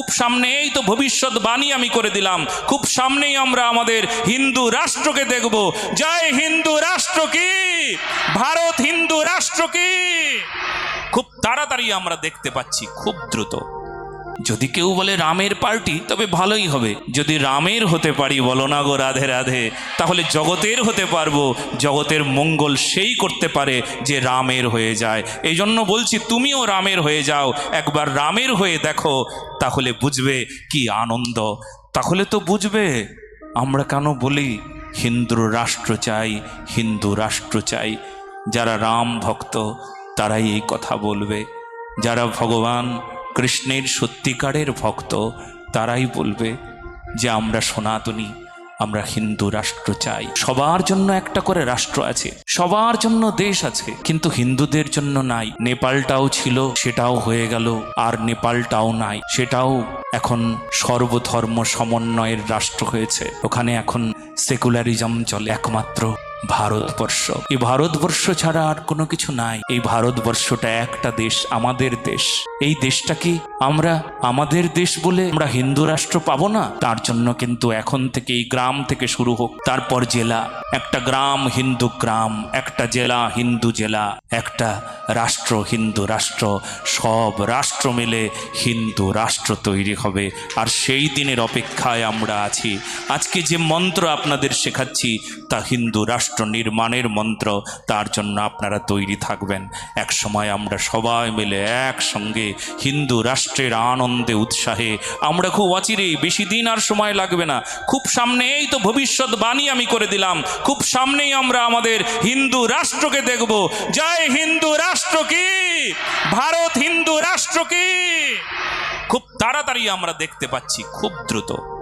খুব সামনেই তো ভবিষ্যৎবাণী আমি করে দিলাম। খুব সামনেই আমরা আমাদের হিন্দু রাষ্ট্রকে দেখব। জয় হিন্দু রাষ্ট্র কি? ভারত হিন্দু রাষ্ট্র কি? খুব তাড়াতাড়ি আমরা দেখতে পাচ্ছি, খুব দ্রুত। যদি কেউ বলে রামের পার্টি, তবে ভালোই হবে। যদি রামের হতে পারি, বলো না গো রাধে রাধে, তাহলে জগতের হতে পারব। জগতের মঙ্গল সেই করতে পারে যে রামের হয়ে যায়। এই জন্য বলছি, তুমিও রামের হয়ে যাও। একবার রামের হয়ে দেখো, তাহলে বুঝবে কি আনন্দ। তাহলে তো বুঝবে, আমরা কেন বলি, হিন্দু রাষ্ট্র চাই, হিন্দু রাষ্ট্র চাই। যারা রাম ভক্ত, তারাই এই কথা বলবে। যারা ভগবান কৃষ্ণের সত্যিকারের ভক্ত, তারাই বলবে যে আমরা সনাতনী, আমরা হিন্দু রাষ্ট্র চাই। সবার জন্য একটা করে রাষ্ট্র আছে, সবার জন্য দেশ আছে, কিন্তু হিন্দুদের জন্য নাই। নেপালটাও ছিল, সেটাও হয়ে গেল, আর নেপালটাও নাই। সেটাও এখন সর্বধর্ম সমন্বয়ের রাষ্ট্র হয়েছে। ওখানে এখন সেকুলারিজম চলে একমাত্র। ভারতবর্ষ। এই ভারতবর্ষ ছাড়া আর কোনো কিছু নাই। এই ভারতবর্ষটা একটা দেশ, আমাদের দেশ। এই দেশটা কি আমরা আমাদের দেশ বলে আমরা হিন্দু রাষ্ট্র পাবো না? তার জন্য কিন্তু এখন থেকে এই গ্রাম থেকে শুরু হোক, তারপর জেলা। একটা গ্রাম হিন্দু গ্রাম, একটা জেলা হিন্দু জেলা, একটা রাষ্ট্র হিন্দু রাষ্ট্র। সব রাষ্ট্র মিলে হিন্দু রাষ্ট্র তৈরি হবে। আর সেই দিনের অপেক্ষায় আমরা আছি। আজকে যে মন্ত্র আপনাদের শেখাচ্ছি, তা হিন্দু রাষ্ট্র নির্মাণের মন্ত্র, তার জন্য আপনারা তৈরি থাকবেন। এক সময় আমরা সবাই মিলে একসঙ্গে হিন্দু রাষ্ট্রের আনন্দে, উৎসাহে, আমরা খুব অচিরেই বেশি দিন আর সময় লাগবে না। খুব সামনেই তো ভবিষ্যৎবাণী আমি করে দিলাম। খুব সামনেই আমরা আমাদের হিন্দু রাষ্ট্রকে দেখব। জয় হিন্দু রাষ্ট্র কি? ভারত হিন্দু রাষ্ট্র কি? খুব তাড়াতাড়ি আমরা দেখতে পাচ্ছি, খুব দ্রুত।